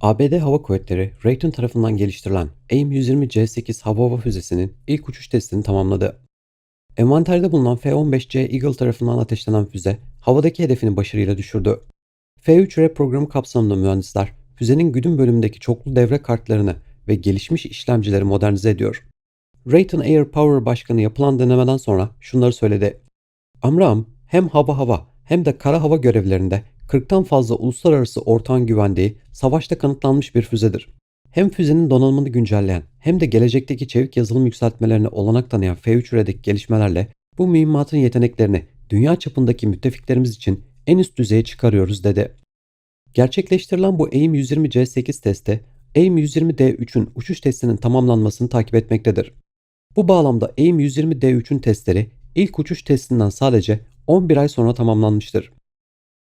ABD Hava Kuvvetleri, Raytheon tarafından geliştirilen AIM-120C8 hava hava füzesinin ilk uçuş testini tamamladı. Envanterde bulunan F-15C Eagle tarafından ateşlenen füze, havadaki hedefini başarıyla düşürdü. F-3R programı kapsamında mühendisler, füzenin güdüm bölümündeki çoklu devre kartlarını ve gelişmiş işlemcileri modernize ediyor. Raytheon Air Power Başkanı yapılan denemeden sonra şunları söyledi. Amram hem hava hava hem de kara hava görevlerinde 40'tan fazla uluslararası ortağın güvendiği savaşta kanıtlanmış bir füzedir. Hem füzenin donanımını güncelleyen hem de gelecekteki çevik yazılım yükseltmelerine olanak tanıyan F-3R'deki gelişmelerle bu mühimmatın yeteneklerini dünya çapındaki müttefiklerimiz için en üst düzeye çıkarıyoruz dedi. Gerçekleştirilen bu AIM-120C8 testi AIM-120D3'ün uçuş testinin tamamlanmasını takip etmektedir. Bu bağlamda AIM-120D3'ün testleri ilk uçuş testinden sadece 11 ay sonra tamamlanmıştır.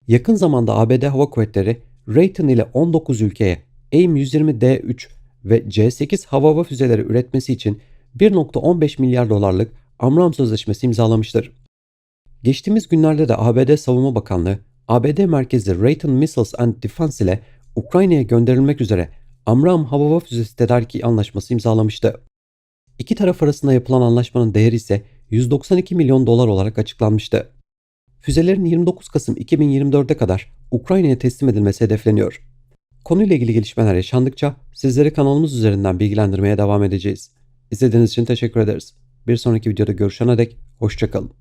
Yakın zamanda ABD Hava Kuvvetleri Raytheon ile 19 ülkeye AIM-120D3 ve C8 hava hava füzeleri üretmesi için 1.15 milyar dolarlık Amram Sözleşmesi imzalamıştır. Geçtiğimiz günlerde de ABD Savunma Bakanlığı, ABD merkezli Raytheon Missiles and Defense ile Ukrayna'ya gönderilmek üzere Amram hava hava füzesi tedariki anlaşması imzalamıştı. İki taraf arasında yapılan anlaşmanın değeri ise 192 milyon dolar olarak açıklanmıştı. Füzelerin 29 Kasım 2024'e kadar Ukrayna'ya teslim edilmesi hedefleniyor. Konuyla ilgili gelişmeler yaşandıkça sizleri kanalımız üzerinden bilgilendirmeye devam edeceğiz. İzlediğiniz için teşekkür ederiz. Bir sonraki videoda görüşene dek hoşçakalın.